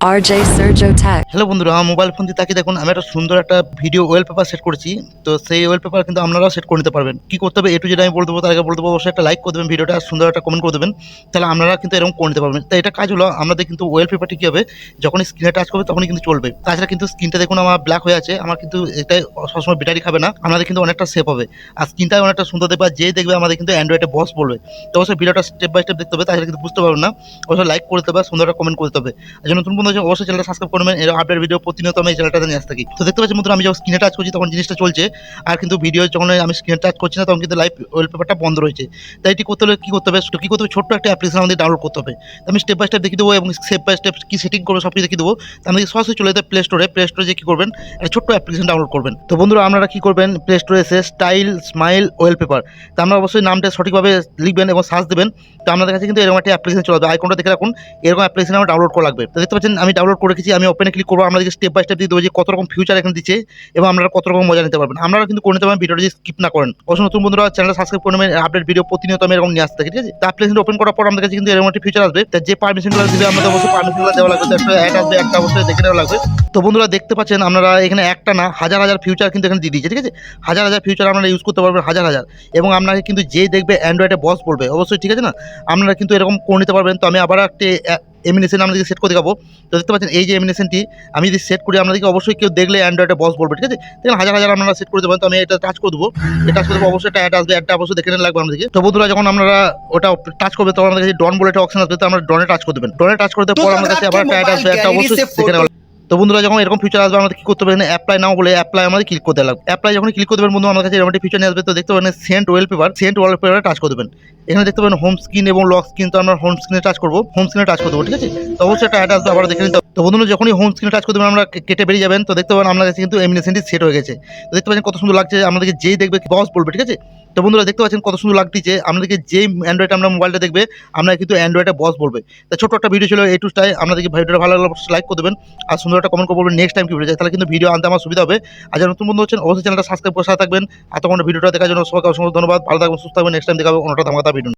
Sergio Tech. Hello বন্ধুরা, আমার mobile phone দিয়ে তাকিয়ে দেখুন, আমি একটা সুন্দর একটা ভিডিও ওয়েল পেপার সেট করেছি। তো সেই ওয়েল পেপার কিন্তু আপনারাও সেট করে নিতে পারবেন। কি করতে হবে এটু যেটা আমি বলতে দেবো, তার আগে বলতে দেবো, অবশ্যই একটা লাইক করে দেবেন ভিডিওটা আর সুন্দর একটা কমেন্ট করে দেবেন। তাহলে আপনারা কিন্তু এরকম করে নিতে পারবেন। তো এটা কাজ হলো, আমাদের কিন্তু ওয়েল পেপারটি কী হবে যখন স্ক্রিনে টাচ করবে, তখনই কিন্তু চলবে। তাছাড়া কিন্তু স্ক্রিনটা দেখুন, আমার ব্ল্যাক হয়ে আছে, আমার কিন্তু এটাই সবসময় ব্যাটারি খাবে না, আমাদের কিন্তু অনেকটা সেফ হবে। আর স্ক্রিনটাও অনেকটা সুন্দর দেখবে, আর যে দেখবে, আমাদের কিন্তু অ্যান্ড্রয়েডে বস বলবে। তো অবশ্যই ভিডিওটা স্টেপ বাই স্টেপ দেখতে হবে তাছাড়া কিন্তু বুঝতে পারবেন না। অবশ্যই লাইক করতে হবে, আর সুন্দর একটা কমেন্ট করতে হবে। আর নতুন বন্ধু আছে, অবশ্যই চ্যানেলটা সাবস্ক্রাইব করবেন এর আপডেট ভিডিও প্রতিনিয়ত আমি এই চ্যানেলটাতে নিয়ে আসতে থাকি। তো দেখতে পাচ্ছি মধ্যে আমি যখন স্ক্রিনে টাচ করছি তখন জিনিসটা চলছে। আর কিন্তু ভিডিও যখন আমি স্ক্রিনে টাচ করছি না তখন কিন্তু লাইভ ওয়েল পেপারটা বন্ধ রয়েছে। তাই এটি করতে হলে কী করতে হবে? কী করতে হবে? ছোট্ট একটা অ্যাপ্লিকেশন আমাদের ডাউনলোড করতে হবে। আমি স্টেপ বাই স্টেপ দেখিয়ে দেবো এবং স্টেপ বাই স্টেপ কী সেটিং করবে সব কিছু দেখিয়ে দেবো। আমাদের সরাসরি চলে যেতে প্লে স্টোরে প্লে স্টোরে যে কী করবেন? একটা ছোট্ট অ্যাপ্লিকেশন ডাউনলোড করবেন। তো বন্ধুরা আপনারা কী করবেন? প্লে স্টোরে এসে স্টাইল স্মাইল ওয়েল পেপার তো আমরা অবশ্যই নামটা সঠিকভাবে লিখবেন এবং সার্চ দেবেন। তো আপনাদের কাছে কিন্তু এরকম একটা অ্যাপ্লিকেশন চলে আসবে। আইকনটা দেখে রাখুন। এরকম অ্যাপ্লিকেশন আমার ডাউনলোড করা লাগবে। তো দেখতে পাচ্ছেন আমি ডাউনলোড করে রেখেছি, আমি ওপেনে ক্লিক করব আমাদেরকে স্টেপ বাই স্টেপ দিয়ে দেবো যে কত রকম ফিউচার এখানে দিচ্ছে এবং আপনারা কত রকম মজা নিতে পারবেন। আপনারা কিন্তু করে নিতে পারবেন ভিডিওটা স্কিপ না করেন। অবশ্যই নতুন বন্ধুরা চ্যানেল সাবস্ক্রাইব করে নেবেন আপডেট ভিডিও প্রতিনিয়ত আমি এরকম নিয়ে আসতে ঠিক আছে? তো অ্যাপ্লিকেশন ওপেন করার পর আমাদের কাছে কিন্তু এরকম একটি ফিচার আসবে, তা যে পারমিশনগুলো দিবে, আমাদের অবশ্যই পারমিশনগুলো দেওয়া লাগবে একটা অ্যাড আসবে, একটা অবশ্যই দেখে নেওয়া লাগবে। তো বন্ধুরা, দেখতে পাচ্ছেন আপনারা এখানে একটা না, হাজার হাজার ফিউচার কিন্তু এখানে দিয়ে দিয়েছে, ঠিক আছে? হাজার হাজার ফিউচার আপনারা ইউজ করতে পারবেন, হাজার হাজার। এবং আপনাকে কিন্তু যে দেখবে অ্যান্ড্রয়েডে বস বলবে, অবশ্যই, ঠিক আছে না? আপনারা কিন্তু এরকম করে নিতে পারবেন। তো আমি আবার একটি এমিনেশন আপনাদেরকে সেট করে দেখাবো। তো দেখতে পাচ্ছেন এই যে এমিনেশনটি আমি যদি সেট করি আপনাদেরকে অবশ্যই কেউ দেখলে অ্যান্ড্রয়েডে বস বলবে ঠিক আছে? দেখেন হাজার হাজার আপনারা সেট করে দেবেন তো আমি এটা টাচ করে দেবো। এটা টাচ করে দেবো অবশ্যই একটা অ্যাড আসবে একটা অবশ্যই দেখে নিতে লাগবে আমাদেরকে। তো বন্ধুরা যখন আপনারা ওটা টাচ করবে তখন আমাদের কাছে ডন বলে একটা অপশন আসবে তো আমরা ডনে টাচ করে দেবেন। ডনে টাচ করে দেওয়ার পর আমাদের কাছে আবার একটা অ্যাড আসবে একটা অবশ্যই দেখে নেওয়া তো বন্ধুরা, যখন এরকম ফিচার আসবে, আমাদের কি করতে পারেন অ্যাপ্লাই নাও বলে অ্যাপ্লাই আমাদের ক্লিক করতে লাগবে অ্যাপ্লাই যখন ক্লিক করতে বন্ধু আমার কাছে এরকম একটি ফিচার আসবে। তো দেখতে পাবেন সেন্ট ওয়েল পেপার সেন্ট ওয়েল পেপারে টাচ করবেন এখানে দেখতে পাবেন হোম স্ক্রিন এবং লক স্ক্রিন তো আমরা হোম স্ক্রিনে টাচ করব। হোম স্ক্রিনে টাচ করব ঠিক আছে? তো অবশ্যই একটা অ্যাড আসবে আবার দেখে নিতে। তো বন্ধুরা যখনই হোম স্ক্রিনে টাচ করে দেবেন আমরা কেটে বেরিয়ে যাবেন। তো দেখতে পাবেন আপনার কাছে কিন্তু এমিনেশনটি সেট হয়ে গেছে। তো দেখতে পাচ্ছেন কত সুন্দর লাগছে। আমাদেরকে যেই দেখবে বস বলবে, ঠিক আছে? তো বন্ধুরা, দেখতে পাচ্ছেন কত সুন্দর লাগতেছে আপনাদেরকে যেই অ্যান্ড্রয়েড আমরা মোবাইলটা দেখবে, আমরা কিন্তু অ্যান্ড্রয়েডে বস বলবে। তো ছোট একটা ভিডিও ছিল, এই টুসটাই আপনাদেরকে ভিডিওটা ভালো লাগলে লাইক করে দেবেন আর সুন্দর একটা কমেন্ট করে বলবেন নেক্সট টাইম কি ভিডিও চাই তাহলে কিন্তু ভিডিও আনতে আমার সুবিধা হবে। আর যারা নতুন বন্ধু হচ্ছেন, অবশ্যই চ্যানেলটা সাবস্ক্রাইব করে থাকবেন। আর তখন ভিডিওটা দেখার জন্য সবাইকে অসংখ্য ধন্যবাদ। ভালো থাকবেন, সুস্থ থাকবেন। নেক্সট টাইম দেখাবো অন্যটা ধামাকা ভিডিও